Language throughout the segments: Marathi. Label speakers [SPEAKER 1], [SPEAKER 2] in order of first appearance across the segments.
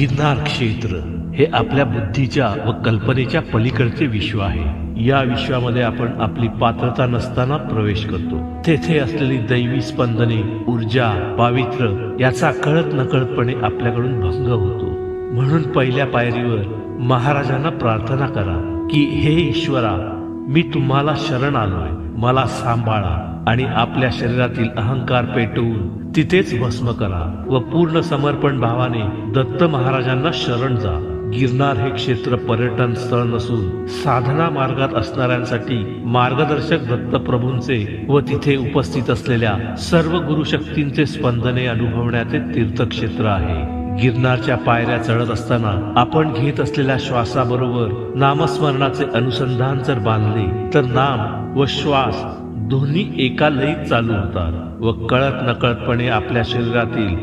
[SPEAKER 1] गिरनार क्षेत्र हे आपल्या बुद्धीच्या व कल्पनेच्या पलीकडचे विश्व आहे. या विश्वामध्ये आपण आपली पात्रता नसताना प्रवेश करतो. तेथे असलेली दैवी स्पंदने ऊर्जा पावित्र्य याचा कळत नकळतपणे आपल्याकडून भंग होतो. म्हणून पहिल्या पायरीवर महाराजांना प्रार्थना करा की हे ईश्वरा मी तुम्हाला शरण आलोय मला सांभाळा आणि आपल्या शरीरातील अहंकार पेटवून तिथेच भस्म करा व पूर्ण समर्पण भावाने दत्त महाराजांना शरण जा. गिरनार हे क्षेत्र पर्यटन स्थळ नसून साधना मार्गात असणाऱ्यांसाठी मार्गदर्शक दत्तप्रभूंचे व तिथे उपस्थित असलेल्या सर्व गुरुशक्तींचे स्पंदने अनुभवण्याचे तीर्थक्षेत्र आहे. गिरनारच्या पायऱ्या चढत असताना आपण घेत असलेल्या श्वासाबरोबर नामस्मरणाचे अनुसंधान जर बांधले तर नाम व श्वास दोन्ही एका लयीत चालू होतात व कळत नकळतपणे आपल्या शरीरातील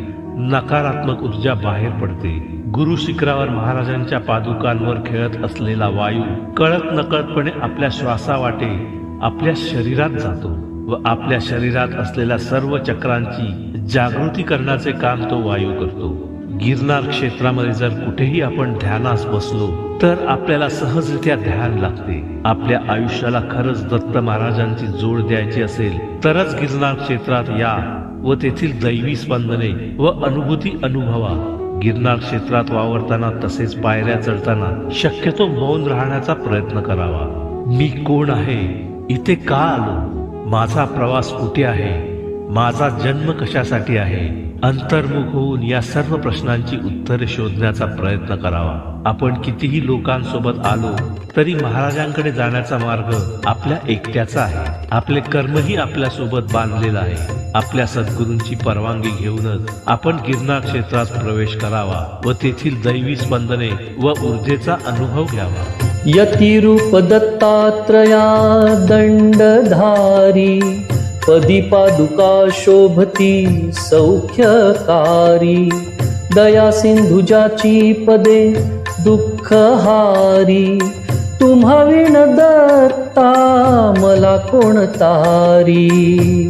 [SPEAKER 1] नकारात्मक ऊर्जा बाहेर पडते. गुरु शिखरावर महाराजांच्या पादुकांवर खेळत असलेला वायू कळत नकळतपणे आपल्या श्वासावाटे आपल्या शरीरात जातो व आपल्या शरीरात असलेल्या सर्व चक्रांची जागृती करण्याचे काम तो वायू करतो. गिरनार क्षेत्रामध्ये जर कुठेही आपण ध्यानास बसलो तर आपल्याला सहजरित्या ध्यान लागते. आपल्या आयुष्याला खरंच दत्त महाराजांची जोड द्यायची असेल तरच गिरनार क्षेत्रात या व तेथील दैवी स्पंदने व अनुभूती अनुभवा. गिरनार क्षेत्रात वावरताना तसेच पायऱ्या चढताना शक्यतो मौन राहण्याचा प्रयत्न करावा. मी कोण आहे? इथे का आलो? माझा प्रवास कुठे आहे? माझा जन्म कशासाठी आहे? अंतर्मुख होऊन या सर्व प्रश्नांची उत्तरे शोधण्याचा प्रयत्न करावा. आपण कितीही लोकांसोबत आलो तरी महाराजांकडे जाण्याचा मार्ग आपल्या एकट्याचा आहे. आपले कर्मही आपल्यासोबत बांधलेलं आहे. आपल्या सद्गुरूंची परवानगी घेऊनच आपण गिरनार क्षेत्रात प्रवेश करावा व तेथील दैवी स्पंदने व ऊर्जेचा अनुभव घ्यावा.
[SPEAKER 2] यतिरूप दत्तात्रया दंडधारी पदी पादुका शोभती सौख्यकारी। दया सिंधुजाची पदे दुःखहारी। तुम्हा विण दत्ता मला कोण तारी?